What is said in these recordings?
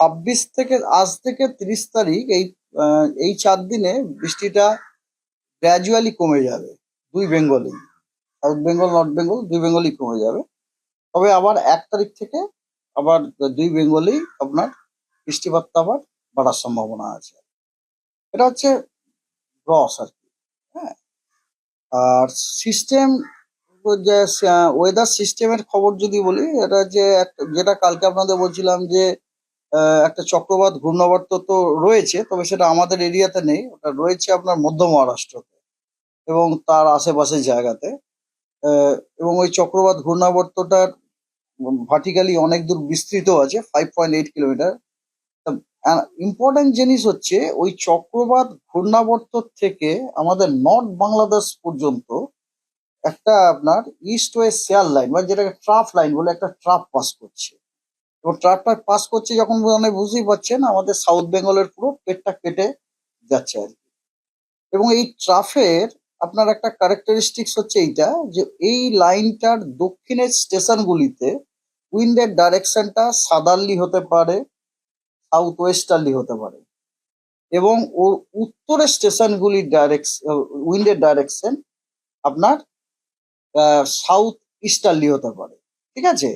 ছাব্বিশ থেকে, আজ থেকে তিরিশ তারিখ, এই এই চার দিনে বৃষ্টিটা গ্র্যাজুয়ালি কমে যাবে, দুই বেঙ্গলেই সাউথ বেঙ্গল, নর্থ বেঙ্গল, দুই বেঙ্গলই কমে যাবে। তবে আবার এক তারিখ থেকে আবার দুই বেঙ্গলেই আপনার বৃষ্টিপাতটা আবার বাড়ার সম্ভাবনা আছে। এটা হচ্ছে রস আর কি হ্যাঁ। আর সিস্টেম যে ওয়েদার সিস্টেমের খবর যদি বলি, এটা যে যেটা কালকে আপনাদের বলছিলাম যে একটা চক্রবাত ঘূর্ণাবর্ত তো রয়েছে, তবে সেটা আমাদের এরিয়াতে নেই। ওটা রয়েছে আপনার মধ্য মহারাষ্ট্রতে এবং তার আশেপাশের জায়গাতে। এবং ওই চক্রবাত ঘূর্ণাবর্তটার ভার্টিক্যালি অনেক দূর বিস্তৃত আছে five point eight kilometre important জিনিস হচ্ছে, ওই চক্রবাত ঘূর্ণাবর্ত থেকে আমাদের নর্থ বাংলাদেশ পর্যন্ত একটা আপনার ইস্ট ওয়েস্ট শেয়ার লাইন বা যেটাকে ট্রাফ লাইন বলে একটা ট্রাফ পাস করছে। এবং ট্রাপটা পাস করছে যখন মানে বুঝতেই পারছেন, আমাদের সাউথ বেঙ্গলের পুরো পেটটা কেটে যাচ্ছে আর কি। এবং এই ট্রাফের আপনার একটা ক্যারেক্টারিস্টিক্স হচ্ছে এইটা যে, এই লাইনটার দক্ষিণের স্টেশনগুলিতে উইন্ডের ডাইরেকশনটা সাদারলি হতে পারে সাউথ ওয়েস্টার্লি হতে পারে। এবং ওর উত্তরের স্টেশনগুলির ডাইরেকশন উইন্ডের ডাইরেকশন আপনার সাউথ ইস্টার্লি হতে পারে। ঠিক আছে?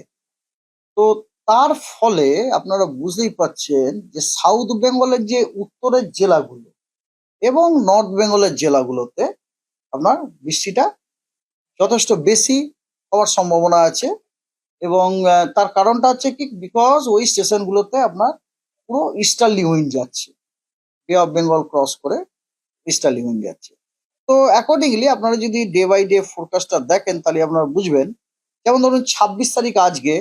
তো তার ফলে আপনারা বুঝতেই পাচ্ছেন যে সাউথ বেঙ্গলের যে উত্তরের জেলাগুলো এবং নর্থ বেঙ্গলের জেলাগুলোতে আপনার বৃষ্টিটা যথেষ্ট বেশি হওয়ার সম্ভাবনা আছে এবং তার কারণটা হচ্ছে কি? বিকজ ওই স্টেশনগুলোতে আপনার পুরো ইস্টার্লি উইন্ড যাচ্ছে। বে অফ বেঙ্গল ক্রস করে ইস্টার্লি উইন্ড যাচ্ছে। তো অ্যাকর্ডিংলি আপনারা যদি ডে বাই ডে ফোরকাস্টটা দেখেন তাহলে আপনারা বুঝবেন। যেমন ধরুন ছাব্বিশ তারিখ আজকে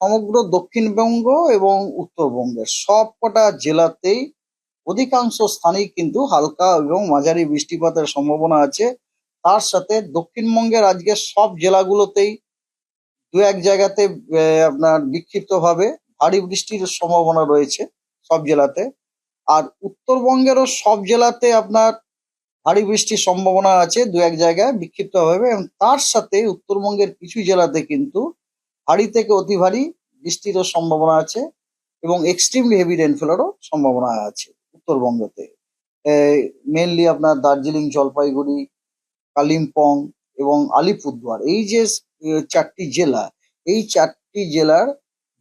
সমগ্র দক্ষিণবঙ্গ এবং উত্তরবঙ্গের সবকটা জেলাতেই অধিকাংশ স্থানেই কিন্তু হালকা এবং মাঝারি বৃষ্টিপাতের সম্ভাবনা আছে। তার সাথে দক্ষিণবঙ্গের আজকে সব জেলাগুলোতেই দু এক জায়গাতে আপনার বিক্ষিপ্তভাবে ভারী বৃষ্টির সম্ভাবনা রয়েছে সব জেলাতে। আর উত্তরবঙ্গেরও সব জেলাতে আপনার ভারী বৃষ্টির সম্ভাবনা আছে দু এক জায়গায় বিক্ষিপ্তভাবে। এবং তার সাথে উত্তরবঙ্গের কিছু জেলাতে কিন্তু ভারী থেকে অতি ভারী বৃষ্টিরও সম্ভাবনা আছে এবং এক্সট্রিমলি হেভি রেনফলেরও সম্ভাবনা আছে উত্তরবঙ্গতে। মেনলি আপনার দার্জিলিং, জলপাইগুড়ি, কালিম্পং এবং আলিপুরদুয়ার। এই যে চারটি জেলা, এই চারটি জেলার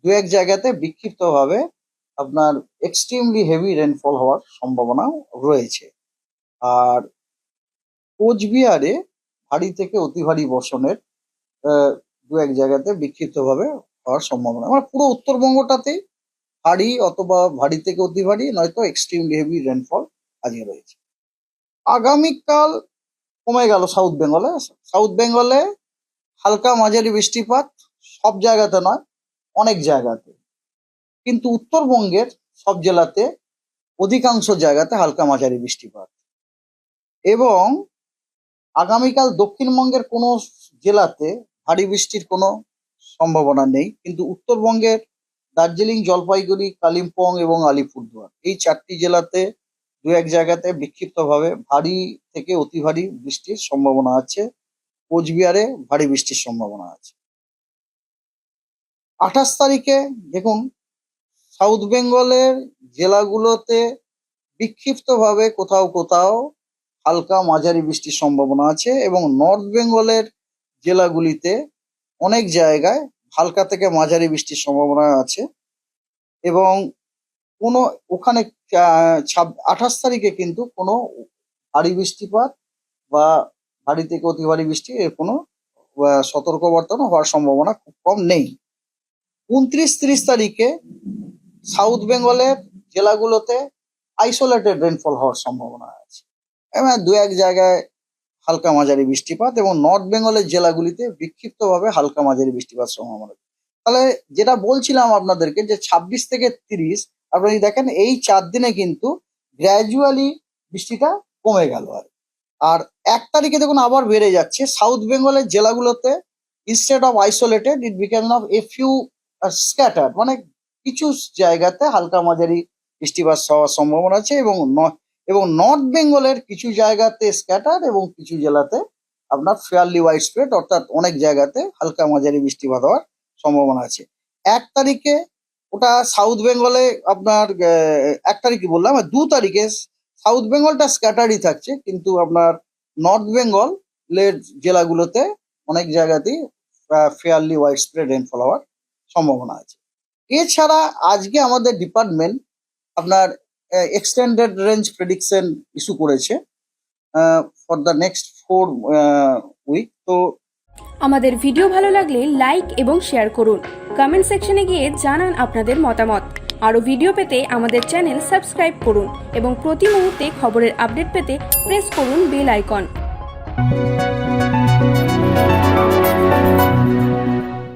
দু এক জায়গাতে বিক্ষিপ্তভাবে আপনার এক্সট্রিমলি হেভি রেনফল হওয়ার সম্ভাবনা রয়েছে। আর কোচবিহারে ভারী থেকে অতি ভারী বর্ষণের দু এক জায়গাতে বিক্ষিপ্তভাবে হওয়ার সম্ভাবনা। মানে পুরো উত্তরবঙ্গটাতেই ভারী অথবা ভারী থেকে অতি ভারী, নয়তো এক্সট্রিমলি হেভি রেনফল আজকে রয়েছে। আগামীকাল কমে গেল সাউথ বেঙ্গলে সাউথ বেঙ্গলে হালকা মাঝারি বৃষ্টিপাত সব জায়গাতে নয়, অনেক জায়গাতে। কিন্তু উত্তরবঙ্গের সব জেলাতে অধিকাংশ জায়গাতে হালকা মাঝারি বৃষ্টিপাত। এবং আগামীকাল দক্ষিণবঙ্গের কোনো জেলাতে ভারী বৃষ্টির কোনো সম্ভাবনা নেই, কিন্তু উত্তরবঙ্গের দার্জিলিং, জলপাইগুড়ি, কালিম্পং এবং আলিপুরদুয়ার, এই চারটি জেলাতে দু এক জায়গাতে বিক্ষিপ্তভাবে ভারী থেকে অতি ভারী বৃষ্টির সম্ভাবনা আছে। কোচবিহারে ভারী বৃষ্টির সম্ভাবনা আছে। আঠাশ তারিখে দেখুন, সাউথ বেঙ্গলের জেলাগুলোতে বিক্ষিপ্তভাবে কোথাও কোথাও হালকা মাঝারি বৃষ্টির সম্ভাবনা আছে এবং নর্থ বেঙ্গলের জেলাগুলিতে অনেক জায়গায় হালকা থেকে মাঝারি বৃষ্টির সম্ভাবনা আছে এবং কোনো ওখানে আঠাশ তারিখে কিন্তু কোনো ভারী বৃষ্টিপাত বা ভারী থেকে অতি ভারী বৃষ্টি এর কোনো আহ, সতর্কবার্তা হওয়ার সম্ভাবনা খুব কম নেই। উনত্রিশ তিরিশ তারিখে সাউথ বেঙ্গলের জেলাগুলোতে আইসোলেটেড রেনফল হওয়ার সম্ভাবনা আছে। এবং দু এক জায়গায় হালকা মাঝারি বৃষ্টিপাত এবং নর্থ বেঙ্গলের জেলাগুলিতে বিক্ষিপ্তভাবে হালকা মাঝারি বৃষ্টিপাত সম্ভাবনা। তাহলে যেটা বলছিলাম আপনাদেরকে যে ছাব্বিশ থেকে তিরিশ আপনি দেখেন, এই চার দিনে কিন্তু গ্র্যাজুয়ালি বৃষ্টিটা কমে গেল আর আর এক তারিখে দেখুন আবার বেড়ে যাচ্ছে সাউথ বেঙ্গলের জেলাগুলোতে instead of isolated it became of a few scatter মানে কিছু জায়গাতে হালকা মাঝারি বৃষ্টিপাত হওয়ার সম্ভাবনা আছে এবং এবং নর্থ বেঙ্গলের কিছু জায়গাতে স্ক্যাটার এবং কিছু জেলাতে আপনার ফেয়ারলি ওয়াইড স্প্রেড অর্থাৎ অনেক জায়গাতে হালকা মাঝারি বৃষ্টিপাত হওয়ার সম্ভাবনা আছে। এক তারিখে ওটা সাউথ বেঙ্গলে আপনার এক তারিখে বললাম দু তারিখে সাউথ বেঙ্গলটা স্ক্যাটারই থাকছে, কিন্তু আপনার নর্থ বেঙ্গল এর জেলাগুলোতে অনেক জায়গাতেই ফেয়ারলি ওয়াইড স্প্রেড রেনফল হওয়ার সম্ভাবনা আছে। এছাড়া আজকে আমাদের ডিপার্টমেন্ট আপনার এক্সটেন্ডেড রেঞ্জ প্রেডিকশন ইস্যু করেছে for the next four week তো আমাদের ভিডিও ভালো লাগলে লাইক এবং শেয়ার করুন। কমেন্ট সেকশনে গিয়ে জানান আপনাদের মতামত। আরও ভিডিও পেতে আমাদের চ্যানেল সাবস্ক্রাইব করুন এবং প্রতি মুহূর্তে খবরের আপডেট পেতে প্রেস করুন বেল আইকন